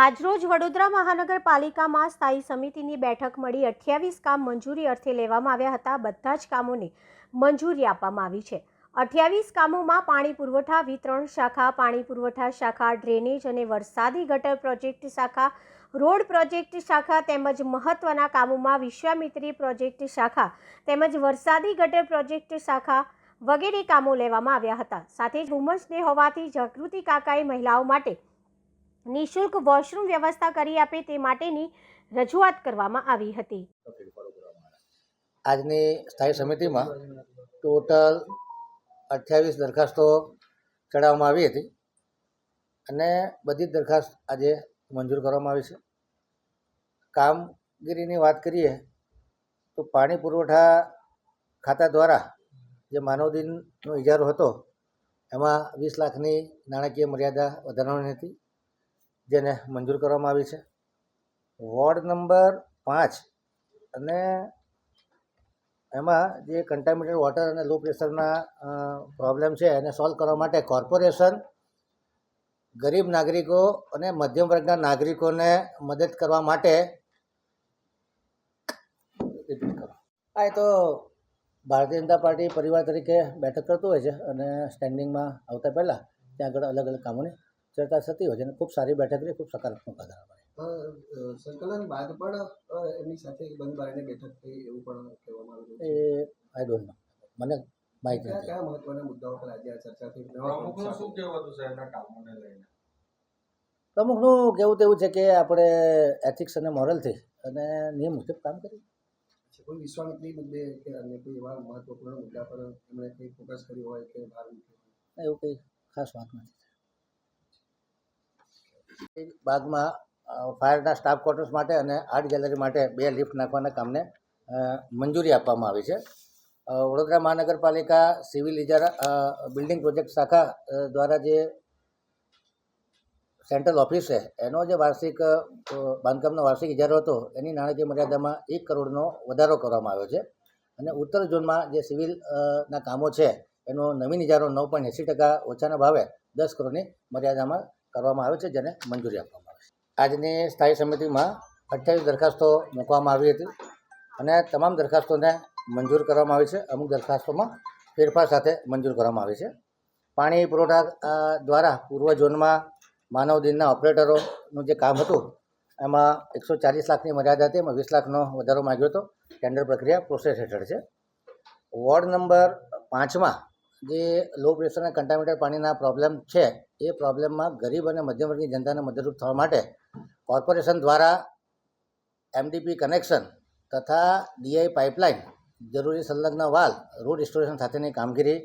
આજરોજ વડોદરા મહાનગરપાલિકામાં સ્થાયી સમિતિની બેઠક મળી. અઠ્યાવીસ કામ મંજૂરી અર્થે લેવામાં આવ્યા હતા. બધા જ કામોને મંજૂરી આપવામાં આવી છે. અઠ્યાવીસ કામોમાં પાણી પુરવઠા વિતરણ શાખા, પાણી પુરવઠા શાખા, ડ્રેનેજ અને વરસાદી ગટર પ્રોજેક્ટ શાખા, રોડ પ્રોજેક્ટ શાખા તેમજ મહત્વના કામોમાં વિશ્વામિત્રી પ્રોજેક્ટ શાખા તેમજ વરસાદી ગટર પ્રોજેક્ટ શાખા વગેરે કામો લેવામાં આવ્યા હતા. સાથે જ વુમન્સ ડે હોવાથી જાગૃતિ કાકાએ મહિલાઓ માટે નિઃશુલ્ક વોશરૂમ વ્યવસ્થા કરી આપે તે માટેની રજૂઆત કરવામાં આવી હતી. આજની સ્થાયી સમિતિમાં ટોટલ અઠ્યાવીસ દરખાસ્તો ચડાવવામાં આવી હતી અને બધી જ દરખાસ્ત આજે મંજૂર કરવામાં આવી છે. કામગીરીની વાત કરીએ તો પાણી પુરવઠા ખાતા દ્વારા જે માનવ દિનનો ઇજારો હતો, એમાં વીસ લાખની નાણાકીય મર્યાદા વધારવાની હતી. જેને મંજૂર કરવામાં આવી છે. વોર્ડ નંબર પાંચ. અને એમાં જે કન્ટામિનેટેડ વોટર અને લો પ્રેશરના પ્રોબ્લેમ છે એને સોલ્વ કરવા માટે કોર્પોરેશન ગરીબ નાગરિકો અને મધ્યમ વર્ગના નાગરિકોને મદદ કરવા માટે હા એ તો ભારતીય જનતા પાર્ટી પરિવાર તરીકે બેઠક કરતું હોય છે અને સ્ટેન્ડિંગમાં આવતા પહેલાં ત્યાં આગળ અલગ અલગ કામોની ચર્ચા થતી હોય છે અને ખૂબ સારી બેઠક રહી ખૂબ સકારાત્મક આધાર મળે સંકલન બાદ પણ એમની સાથે બંધ બારણે બેઠક થઈ એવું પણ કહેવામાં આવ્યું એ આઈ ડોન્ટ નો મને માહિતી નથી. કયા મહત્વના મુદ્દાઓ પર આજે આ ચર્ચા થઈ? પ્રમુખનું શું? કહેવું હતું સાહેબના કામોને લઈને? પ્રમુખનું કેવું તેવું છે કે આપણે એથિક્સ અને મોરલથી અને નિયમ મુજબ કામ કરીએ. કોઈ વિશ્વામિત્રી મુદ્દે કે અન્ય કોઈ એવા મહત્વપૂર્ણ મુદ્દા પર એમણે કંઈ ફોકસ કર્યું હોય કે ભાર મૂક્યો એવું કંઈ ખાસ વાત નથી. બાગમાં ફાયરના સ્ટાફ ક્વાર્ટર્સ માટે અને આર્ટ ગેલેરી માટે બે લિફ્ટ નાખવાના કામને મંજૂરી આપવામાં આવી છે. વડોદરા મહાનગરપાલિકા સિવિલ ઇજારા બિલ્ડિંગ પ્રોજેક્ટ શાખા દ્વારા જે સેન્ટ્રલ ઓફિસ છે, એનો જે વાર્ષિક બાંધકામનો વાર્ષિક ઇજારો હતો, એની નાણાકીય મર્યાદામાં એક કરોડનો વધારો કરવામાં આવ્યો છે. અને ઉત્તર ઝોનમાં જે સિવિલ ના કામો છે, એનો નવીન ઇજારો નવ પોઈન્ટ એંસી ટકા ઓછાના ભાવે દસ કરોડની મર્યાદામાં કરવામાં આવે છે, જેને મંજૂરી આપવામાં આવે છે. આજની સ્થાયી સમિતિમાં અઠ્યાવીસ દરખાસ્તો મૂકવામાં આવી હતી અને તમામ દરખાસ્તોને મંજૂર કરવામાં આવી છે. અમુક દરખાસ્તોમાં ફેરફાર સાથે મંજૂર કરવામાં આવી છે. પાણી પુરવઠા દ્વારા પૂર્વ ઝોનમાં માનવ દિનના ઓપરેટરોનું જે કામ હતું, એમાં એકસો ચાલીસ લાખની મર્યાદા હતી. એમાં વીસ લાખનો વધારો માંગ્યો હતો. ટેન્ડર પ્રક્રિયા પ્રોસેસ હેઠળ છે. વોર્ડ નંબર પાંચમાં જે લો પ્રેશર અને કન્ટામિનેટેડ પાણીના પ્રોબ્લેમ છે, એ પ્રોબ્લેમમાં ગરીબ અને મધ્યમ વર્ગની જનતાને મદદરૂપ થવા માટે કોર્પોરેશન દ્વારા એમડીપી કનેક્શન તથા ડીઆઈ પાઇપલાઇન જરૂરી સંલગ્ન વાલ રોડ ઇન્સ્ટોલેશન સાથેની કામગીરી,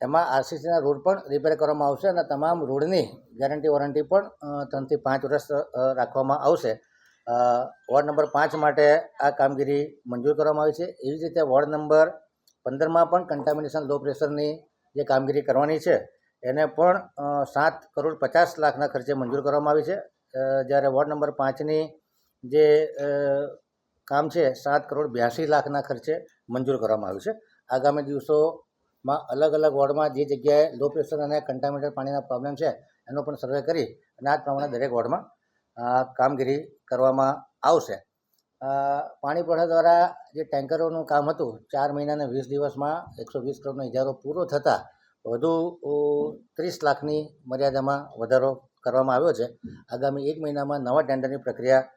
એમાં આરસીસીના રોડ પણ રિપેર કરવામાં આવશે અને તમામ રોડની ગેરંટી વોરંટી પણ ત્રણથી પાંચ વર્ષ રાખવામાં આવશે. વોર્ડ નંબર પાંચ માટે આ કામગીરી મંજૂર કરવામાં આવી છે. એવી જ રીતે વોર્ડ નંબર પંદરમાં પણ કન્ટામિનેશન લો પ્રેશરની જે કામગીરી કરવાની છે, એને પણ સાત કરોડ પચાસ લાખના ખર્ચે મંજૂર કરવામાં આવી છે. જ્યારે વોર્ડ નંબર પાંચની જે કામ છે, સાત કરોડ બ્યાસી લાખના ખર્ચે મંજૂર કરવામાં આવ્યું છે. આગામી દિવસોમાં અલગ અલગ વોર્ડમાં જે જગ્યાએ લો પ્રેશર અને કન્ટામિનેટેડ પાણીના પ્રોબ્લેમ છે, એનો પણ સર્વે કરી અને આ જ પ્રમાણે દરેક વોર્ડમાં કામગીરી કરવામાં આવશે. અ, પાણી પુરવઠા દ્વારા જે ટેન્કરોનું કામ હતું ચાર મહિનાને વીસ દિવસમાં એકસો વીસ કરોડનો ઇજારો પૂરો થતાં વધુ ત્રીસ લાખની મર્યાદામાં વધારો કરવામાં આવ્યો છે. આગામી એક મહિનામાં નવા ટેન્ડરની પ્રક્રિયા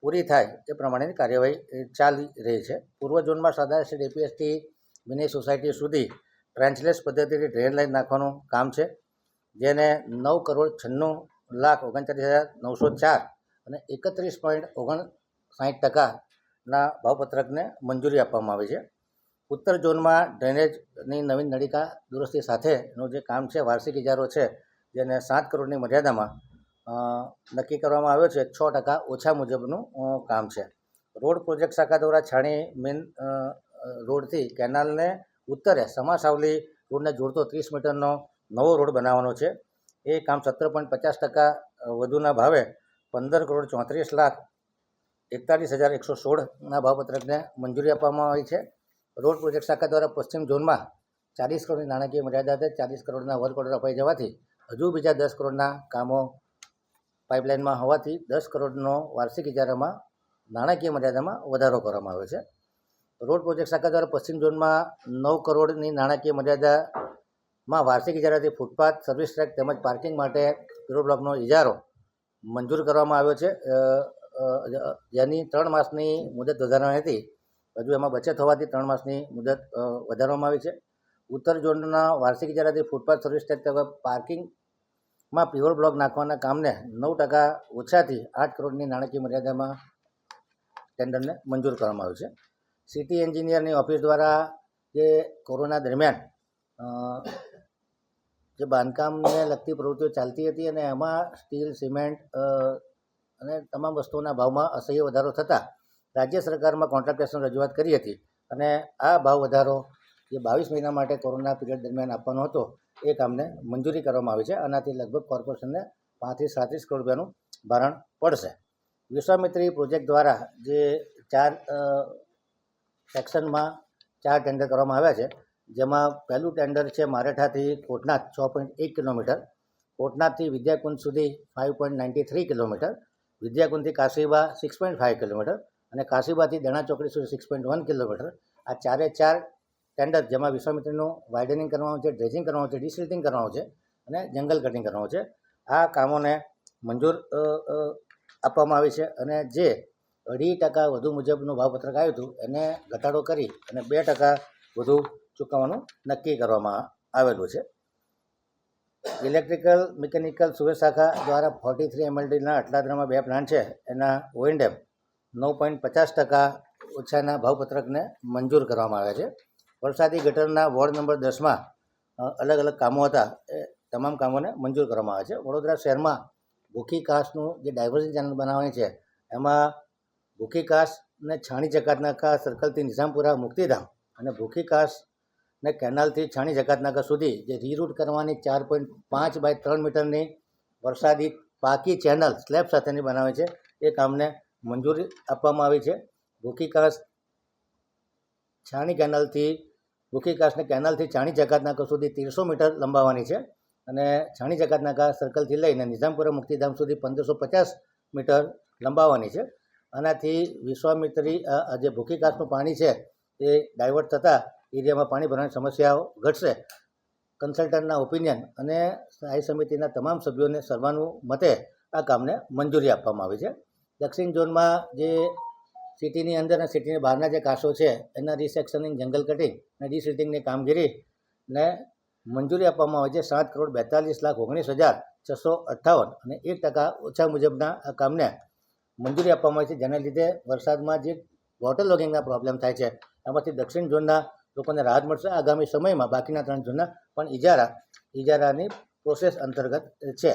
પૂરી થાય એ પ્રમાણેની કાર્યવાહી ચાલી રહી છે. પૂર્વ ઝોનમાં સરદાર સ્ટેટ એપીએસથી વિનય સોસાયટી સુધી ટ્રેન્ચલેસ પદ્ધતિથી ડ્રેન લાઇન નાખવાનું કામ છે જેને નવ કરોડ છન્નું લાખ ઓગણચાલીસ હજાર નવસો ચાર અને એકત્રીસ પોઈન્ટ ઓગણ સાઠ ટકાના ભાવપત્રકને મંજૂરી આપવામાં આવી છે. ઉત્તર ઝોનમાં ડ્રેનેજની નવીન નળિકા દુરસ્તી સાથેનું જે કામ છે, વાર્ષિક ઇજારો છે, જેને સાત કરોડની મર્યાદામાં નક્કી કરવામાં આવ્યો છે, છ ટકા ઓછા મુજબનું કામ છે. રોડ પ્રોજેક્ટ શાખા દ્વારા છાણી મેન રોડથી કેનાલને ઉત્તરે સમાસાવલી રોડને જોડતો ત્રીસ મીટરનો નવો રોડ બનાવવાનો છે. એ કામ સત્તર પોઈન્ટ પચાસ ટકા વધુના ભાવે પંદર કરોડ ચોત્રીસ લાખ એકતાલીસ હજાર એકસો સોળના ભાવપત્રકને મંજૂરી આપવામાં આવી છે. રોડ પ્રોજેક્ટ શાખા દ્વારા પશ્ચિમ ઝોનમાં ચાલીસ કરોડની નાણાકીય મર્યાદા છે ચાલીસ કરોડના વર્ક ઓર્ડર અપાઈ જવાથી હજુ બીજા દસ કરોડના કામો પાઇપલાઇનમાં હોવાથી દસ કરોડનો વાર્ષિક ઇજારામાં નાણાકીય મર્યાદામાં વધારો કરવામાં આવ્યો છે. રોડ પ્રોજેક્ટ શાખા દ્વારા પશ્ચિમ ઝોનમાં નવ કરોડની નાણાકીય મર્યાદામાં વાર્ષિક ઇજારાથી ફૂટપાથ, સર્વિસ ટ્રેક તેમજ પાર્કિંગ માટે બ્લોકનો ઇજારો મંજૂર કરવામાં આવ્યો છે. જેની ત્રણ માસની મુદત વધારવાની હતી. હજુ એમાં બચત હોવાથી ત્રણ માસની મુદત વધારવામાં આવી છે. ઉત્તર ઝોનના વાર્ષિક જરાથી ફૂટપાથ સર્વિસ ટેક્સ પાર્કિંગમાં પ્યોર બ્લોક નાખવાના કામને નવ ટકા ઓછાથી આઠ કરોડની નાણાકીય મર્યાદામાં ટેન્ડરને મંજૂર કરવામાં આવ્યું છે. સિટી એન્જિનિયરની ઓફિસ દ્વારા જે કોરોના દરમિયાન જે બાંધકામને લગતી પ્રવૃત્તિઓ ચાલતી હતી અને એમાં સ્ટીલ, સિમેન્ટ અને તમામ વસ્તુઓના ભાવમાં અસહ્ય વધારો થતાં રાજ્ય સરકારમાં કોન્ટ્રાક્ટર્સની રજૂઆત કરી હતી. અને આ ભાવ વધારો જે બાવીસ મહિના માટે કોરોના પીરિયડ દરમિયાન આપવાનો હતો, એ કામને મંજૂરી કરવામાં આવી છે. આનાથી લગભગ કોર્પોરેશનને પાંત્રીસ સાડત્રીસ કરોડ રૂપિયાનું ભારણ પડશે. વિશ્વામિત્રી પ્રોજેક્ટ દ્વારા જે ચાર સેક્શનમાં ચાર ટેન્ડર કરવામાં આવ્યા છે, જેમાં પહેલું ટેન્ડર છે મારેઠાથી કોટનાથ, છ પોઈન્ટ એક કિલોમીટર. કોટનાથથી વિદ્યાકુંજ સુધી five point ninety three kilometre. વિદ્યાકુંજથી Kashiba six point five kilometre અને કાશીબાથી દણા ચોકડી સુધી સિક્સ પોઈન્ટ વન કિલોમીટર. આ ચારે ચાર ટેન્ડર જેમાં વિશ્વામિત્રીનું વાઇડનિંગ કરવાનું છે ડ્રેજિંગ કરવાનું છે ડિસિલ્ટિંગ કરવાનું છે અને જંગલ કટિંગ કરવાનું છે. આ કામોને મંજૂર આપવામાં આવી છે અને જે અઢી ટકા વધુ મુજબનું ભાવપત્રક આવ્યું હતું એને ઘટાડો કરી અને બે ટકા વધુ ચૂકવવાનું નક્કી કરવામાં આવેલું છે. ઇલેક્ટ્રિકલ મિકેનિકલ સુરત શાખા દ્વારા ફોર્ટી થ્રી એમએલડીના અટલાદરામાં બે પ્લાન્ટ છે. એના ઓએનડેમ નવ પોઈન્ટ પચાસ ટકા ઓછાના ભાવપત્રકને મંજૂર કરવામાં આવ્યા છે. વરસાદી ગટરના વોર્ડ નંબર દસમાં અલગ અલગ કામો હતા. એ તમામ કામોને મંજૂર કરવામાં આવ્યા છે. વડોદરા શહેરમાં ભૂખી કાસનું જે ડાયવર્ઝન ચેનલ બનાવવાની છે, એમાં ભૂખી કાસ ને છાણી જકાતનાકા સર્કલથી નિઝામપુરા મુક્તિધામ અને ભૂખી કાસ ને કેનાલથી છાણી જકાતનગર સુધી જે રીરૂટ કરવાની ચાર પોઈન્ટ પાંચ બાય ત્રણ મીટરની વરસાદી પાકી ચેનલ સ્લેબ સાથેની બનાવે છે, એ કામને મંજૂરી આપવામાં આવી છે. ભૂકીકાસ છાણી કેનાલથી ભૂખી કાસને કેનાલથી છાણી જકાતનાકા સુધી તેરસો મીટર લંબાવવાની છે અને છાણી જકાતનાકા સર્કલથી લઈને નિઝામપુરા મુક્તિધામ સુધી પંદરસો પચાસ મીટર લંબાવવાની છે. આનાથી વિશ્વામિત્રી જે ભૂખીકાસનું પાણી છે તે ડાયવર્ટ થતાં એરિયામાં પાણી ભરવાની સમસ્યાઓ ઘટશે. કન્સલ્ટન્ટના ઓપિનિયન અને સ્થાયી સમિતિના તમામ સભ્યોને સર્વાનુમતે આ કામને મંજૂરી આપવામાં આવી છે. દક્ષિણ ઝોનમાં જે સિટીની અંદર અને સિટીની બહારના જે કાંસો છે, એના રિસેક્શનિંગ જંગલ કટિંગ અને ડિસિલ્ટિંગની કામગીરીને મંજૂરી આપવામાં આવે છે. સાત કરોડ બેતાલીસ લાખ ઓગણીસ હજાર છસો અઠ્ઠાવન અને એક ટકા ઓછા મુજબના આ કામને મંજૂરી આપવામાં આવી છે. જેના લીધે વરસાદમાં જે વોટર લોગિંગના પ્રોબ્લેમ થાય છે એમાંથી દક્ષિણ ઝોનના લોકોને રાહત મળશે. આગામી સમયમાં બાકીના ત્રણ જૂના પણ ઇજારા ઇજારાની પ્રોસેસ અંતર્ગત છે.